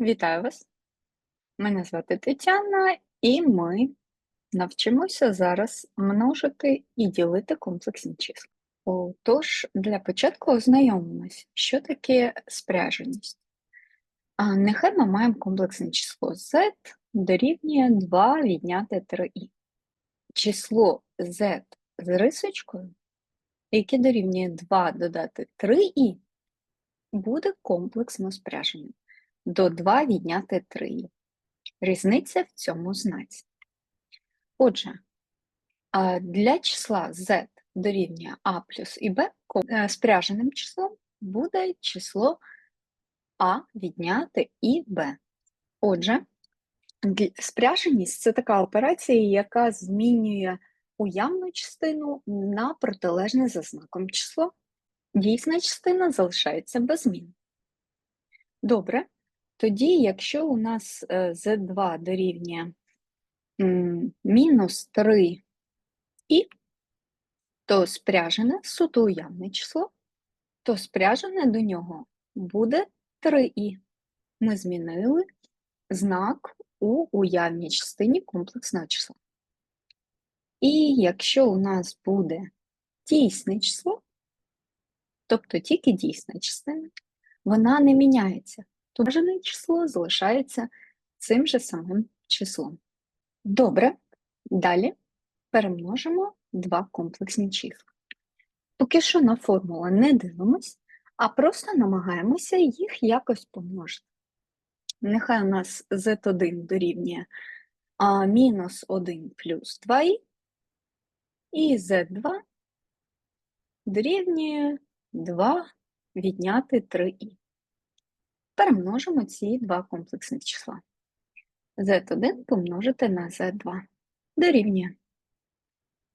Вітаю вас! Мене звати Тетяна, і ми навчимося зараз множити і ділити комплексні числа. Отож, для початку ознайомимось, що таке спряженість. А Нехай ми маємо комплексне число z дорівнює 2 відняти 3i. Число z з рисочкою, яке дорівнює 2 додати 3i, буде комплексно спряженим до 2 відняти 3. Різниця в цьому знаці. Отже, для числа z дорівнює a плюс і b е, спряженим числом буде число а відняти і b. Отже, спряженість це така операція, яка змінює уявну частину на протилежне за знаком число. Дійсна частина залишається без змін. Добре, тоді, якщо у нас z2 е, дорівнює мінус 3 і, то спряжене суто уявне число, то спряжене до нього буде 3і. Ми змінили знак у уявній частині комплексного числа. І якщо у нас буде дійсне число, тобто тільки дійсна частина, вона не міняється то бажане число залишається цим же самим числом. Добре, далі перемножимо два комплексні числа. Поки що на формулу не дивимось, а просто намагаємося їх якось помножити. Нехай у нас z1 дорівнює а, мінус 1 плюс 2i, і z2 дорівнює 2 відняти 3i перемножимо ці два комплексних числа. z1 помножити на z2 дорівнює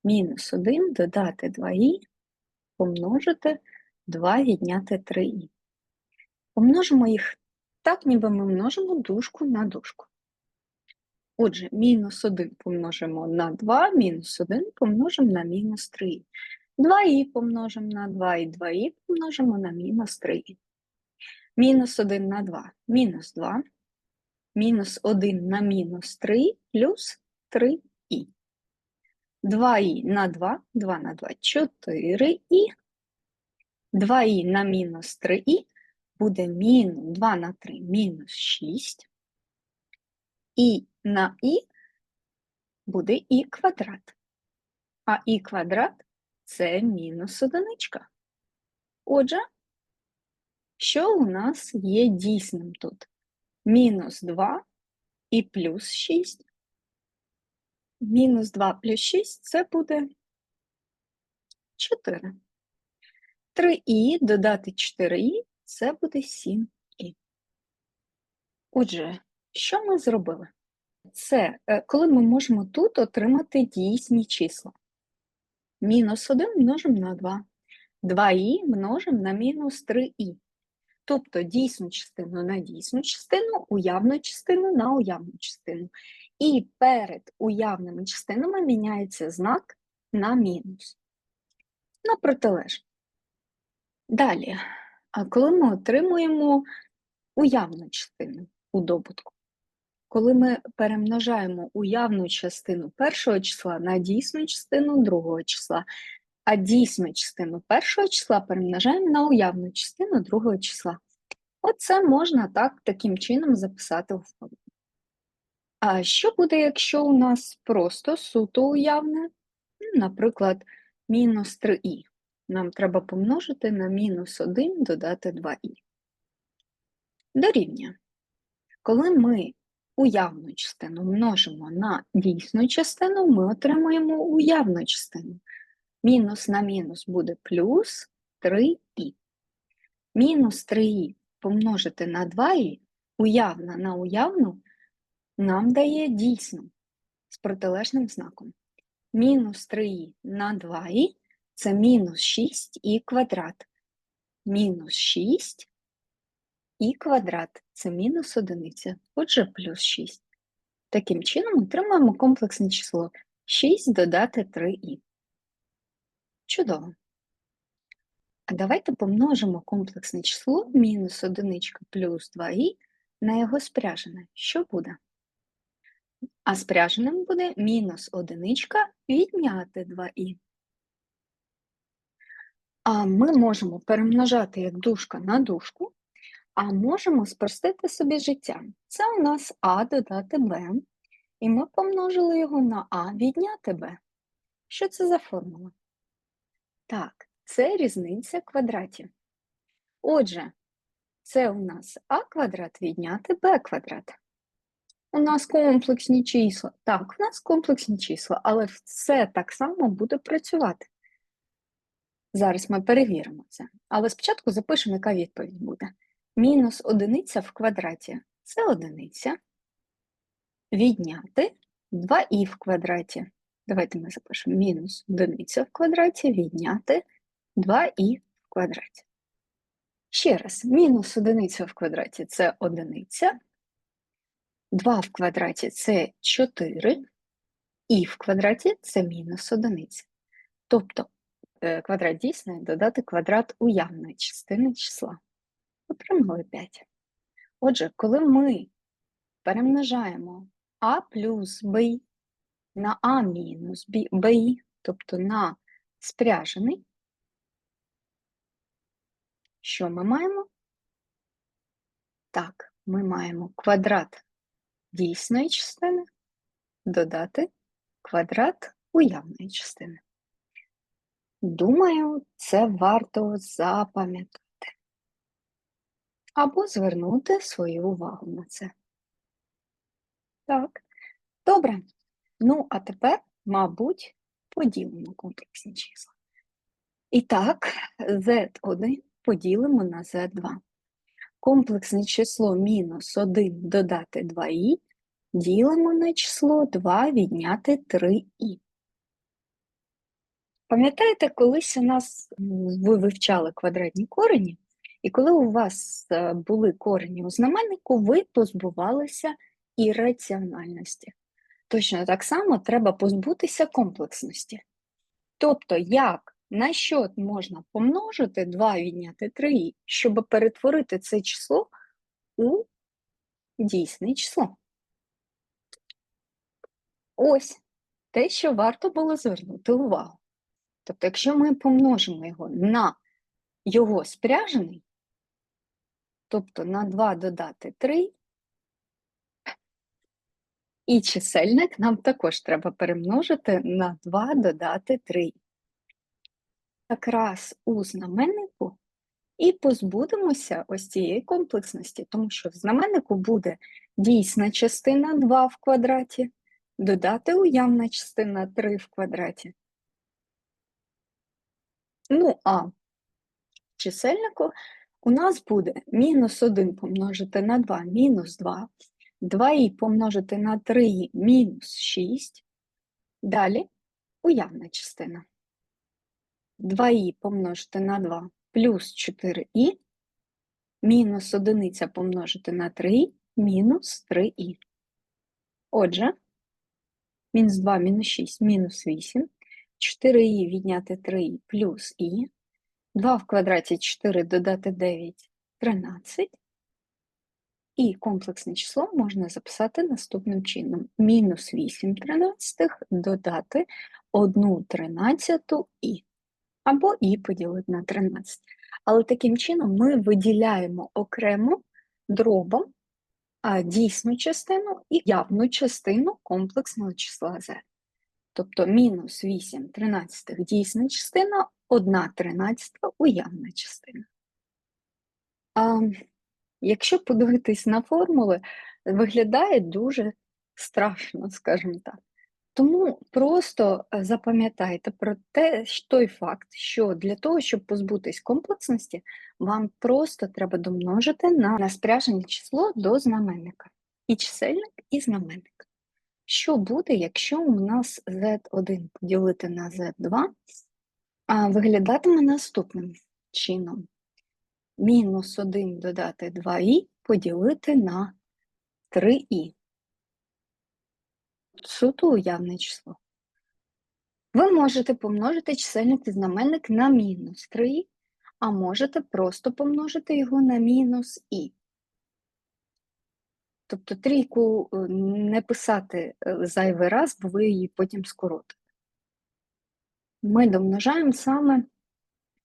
мінус 1 додати 2i, помножити 2 відняти 3i. Помножимо їх так, ніби ми множимо дужку на дужку. Отже, мінус 1 помножимо на 2, мінус 1 помножимо на мінус 3. 2і помножимо на 2 і 2і помножимо на мінус 3. Мінус 1 на 2 мінус 2. Мінус 1 на мінус 3 плюс 3і. 2і на 2, 2 на 2 4і. 2і на мінус 3і буде мінус 2 на 3 мінус 6. І на і буде і квадрат. А і квадрат це мінус одиничка. Отже, що у нас є дійсним тут? Мінус 2 і плюс 6. Мінус 2 плюс 6 це буде 4. 3і додати 4і це буде 7і. Отже, що ми зробили? Це е, коли ми можемо тут отримати дійсні числа. Мінус 1 множимо на 2. 2і множимо на мінус 3і. Тобто дійсну частину на дійсну частину, уявну частину на уявну частину. І перед уявними частинами міняється знак на мінус. На протилежне. Далі, коли ми отримуємо уявну частину у добутку, коли ми перемножаємо уявну частину першого числа на дійсну частину другого числа, а дійсну частину першого числа перемножаємо на уявну частину другого числа. Оце можна так, таким чином записати в формулу. А що буде, якщо у нас просто суто уявне? Наприклад, мінус 3і. Нам треба помножити на мінус 1 додати 2і. Дорівнює. Коли ми уявну частину множимо на дійсну частину, ми отримуємо уявну частину. Мінус на мінус буде плюс 3і. Мінус 3і помножити на 2і, уявна на уявну, нам дає дійсну з протилежним знаком. Мінус 3і на 2і це мінус 6і квадрат. Мінус 6 і квадрат це мінус одиниця, отже, плюс 6. Таким чином отримаємо комплексне число 6 додати 3і. Чудово. А давайте помножимо комплексне число мінус 1 плюс 2і на його спряжене, що буде? А спряженим буде мінус одиничка відняти 2і. А ми можемо перемножати як дужка на дужку, а можемо спростити собі життя. Це у нас А додати Б, і ми помножили його на А відняти Б. Що це за формула? Так, це різниця квадратів. Отже, це у нас А квадрат відняти Б квадрат. У нас комплексні числа. Так, у нас комплексні числа, але все так само буде працювати. Зараз ми перевіримо це. Але спочатку запишемо, яка відповідь буде. Мінус одиниця в квадраті це одиниця. Відняти 2і в квадраті. Давайте ми запишемо мінус одиниця в квадраті, відняти 2і в квадраті. Ще раз, мінус одиниця в квадраті це одиниця. 2 в квадраті це 4, і в квадраті це мінус одиниця. Тобто е, квадрат дійсний додати квадрат уявної частини числа. Отримали 5. Отже, коли ми перемножаємо а плюс b на а мінус b, тобто на спряжений, що ми маємо? Так, ми маємо квадрат дійсної частини додати квадрат уявної частини. Думаю, це варто запам'ятати або звернути свою увагу на це. Так, добре. Ну, а тепер, мабуть, поділимо комплексні числа. І так, z1 поділимо на z2. Комплексне число мінус 1 додати 2і ділимо на число 2 відняти 3і. Пам'ятаєте, колись у нас ви вивчали квадратні корені, і коли у вас е, були корені у знаменнику, ви позбувалися ірраціональності. Точно так само треба позбутися комплексності. Тобто, як на що можна помножити 2 відняти 3, щоб перетворити це число у дійсне число? Ось те, що варто було звернути увагу. Тобто, якщо ми помножимо його на його спряжений, тобто на 2 додати 3, і чисельник нам також треба перемножити на 2 додати 3. Якраз у знаменнику і позбудемося ось цієї комплексності, тому що в знаменнику буде дійсна частина 2 в квадраті, додати уявна частина 3 в квадраті. Ну, а в чисельнику у нас буде мінус 1 помножити на 2 мінус 2, 2і помножити на 3 мінус 6. Далі уявна частина. 2і помножити на 2 плюс 4і, мінус 1 помножити на 3 мінус 3і. Отже, мінус 2 мінус 6 мінус 8, 4і відняти 3 плюс і, 2 в квадраті 4 додати 9 13. І комплексне число можна записати наступним чином: мінус 8 тринадцятих додати 1 тринадцяту і, або і поділити на 13. Але таким чином ми виділяємо окремо дробом дійсну частину і явну частину комплексного числа z. Тобто мінус 8 тринадцятих дійсна частина, 1 тринадцята уявна частина. Якщо подивитись на формули, виглядає дуже страшно, скажімо так. Тому просто е, запам'ятайте про те, той факт, що для того, щоб позбутись комплексності, вам просто треба домножити на, на спряжене число до знаменника. І чисельник, і знаменник. Що буде, якщо у нас z1 поділити на z2, а виглядатиме наступним чином мінус 1 додати 2і поділити на 3і. Суто уявне число. Ви можете помножити чисельник і знаменник на мінус 3, а можете просто помножити його на мінус і. Тобто трійку е, не писати е, зайвий раз, бо ви її потім скоротите. Ми домножаємо саме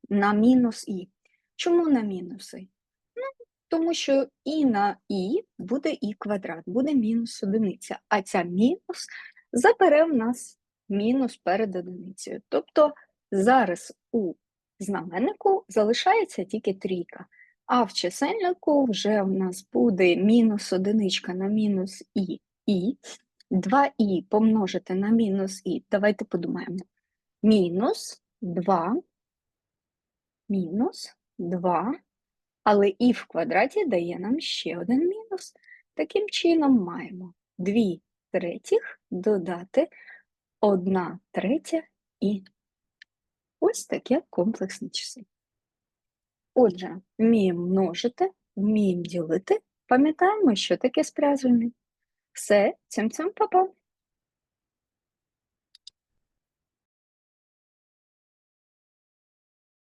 на мінус і. Чому на мінус і? Ну, тому що і на і буде і квадрат, буде мінус одиниця, а ця мінус забере в нас мінус перед одиницею. Тобто зараз у знаменнику залишається тільки трійка, а в чисельнику вже в нас буде мінус одиничка на мінус і, і. 2і помножити на мінус і. Давайте подумаємо. Мінус 2, мінус 2, але і в квадраті дає нам ще один мінус. Таким чином маємо 2 третіх додати 1 третя і ось таке комплексне число. Отже, вміємо множити, вміємо ділити, пам'ятаємо, що таке спряження. Все, цим-цим, па-па!